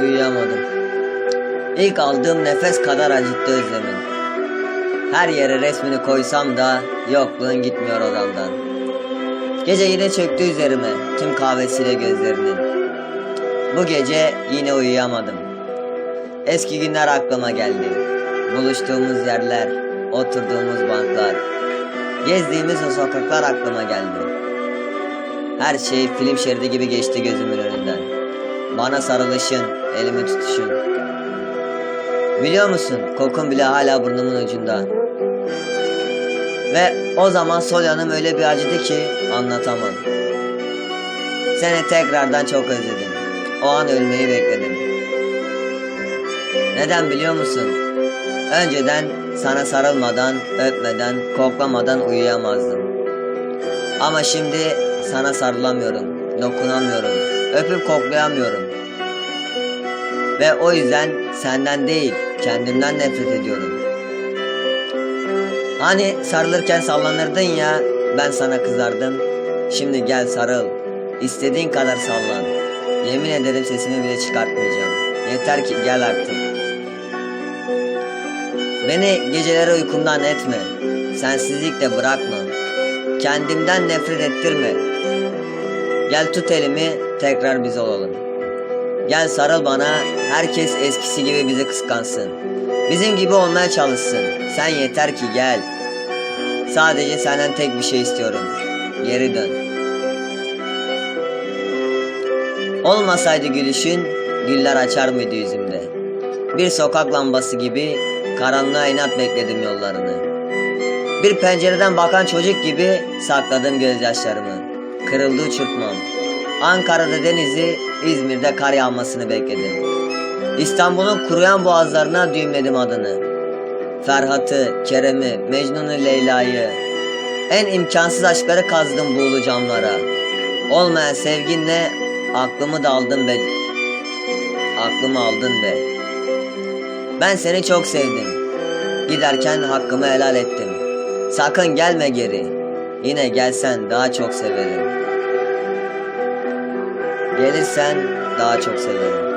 uyuyamadım. İlk aldığım nefes kadar acıttı özlemin. Her yere resmini koysam da yokluğun gitmiyor odamdan. Gece yine çöktü üzerime tüm kahvesiyle gözlerinin. Bu gece yine uyuyamadım. Eski günler aklıma geldi. Buluştuğumuz yerler, oturduğumuz banklar, gezdiğimiz o sokaklar aklıma geldi. Her şey film şeridi gibi geçti gözümün önünden. Bana sarılışın, elimi tutuşun. Biliyor musun kokun bile hala burnumun ucunda. Ve o zaman sol yanım öyle bir acıdı ki anlatamam. Seni tekrardan çok özledim. O an ölmeyi bekledim. Neden biliyor musun? Önceden sana sarılmadan, öpmeden, koklamadan uyuyamazdım. Ama şimdi sana sarılamıyorum, dokunamıyorum, öpüp koklayamıyorum. Ve o yüzden senden değil, kendimden nefret ediyorum. Hani sarılırken sallanırdın ya, ben sana kızardım. Şimdi gel sarıl, istediğin kadar sallan. Yemin ederim sesimi bile çıkartmayacağım. Yeter ki gel artık. Beni geceleri uykumdan etme. Sensizlikle bırakma. Kendimden nefret ettirme. Gel tut elimi, tekrar biz olalım. Gel sarıl bana, herkes eskisi gibi bizi kıskansın. Bizim gibi olmaya çalışsın. Sen yeter ki gel. Sadece senden tek bir şey istiyorum. Geri dön. Olmasaydı gülüşün, güller açar mıydı yüzümde? Bir sokak lambası gibi karanlığa inat bekledim yollarını. Bir pencereden bakan çocuk gibi sakladım gözyaşlarımı. Kırıldı uçurtmam. Ankara'da denizi, İzmir'de kar yağmasını bekledim. İstanbul'un kuruyan boğazlarına düğümledim adını. Ferhat'ı, Kerem'i, Mecnun'u, Leyla'yı. En imkansız aşkları kazdım buğulu camlara. Olmayan sevginle aklımı da aldın be. Aklımı aldın be. Ben seni çok sevdim. Giderken hakkımı helal ettim. Sakın gelme geri. Yine gelsen daha çok severim. Gelirsen daha çok severim.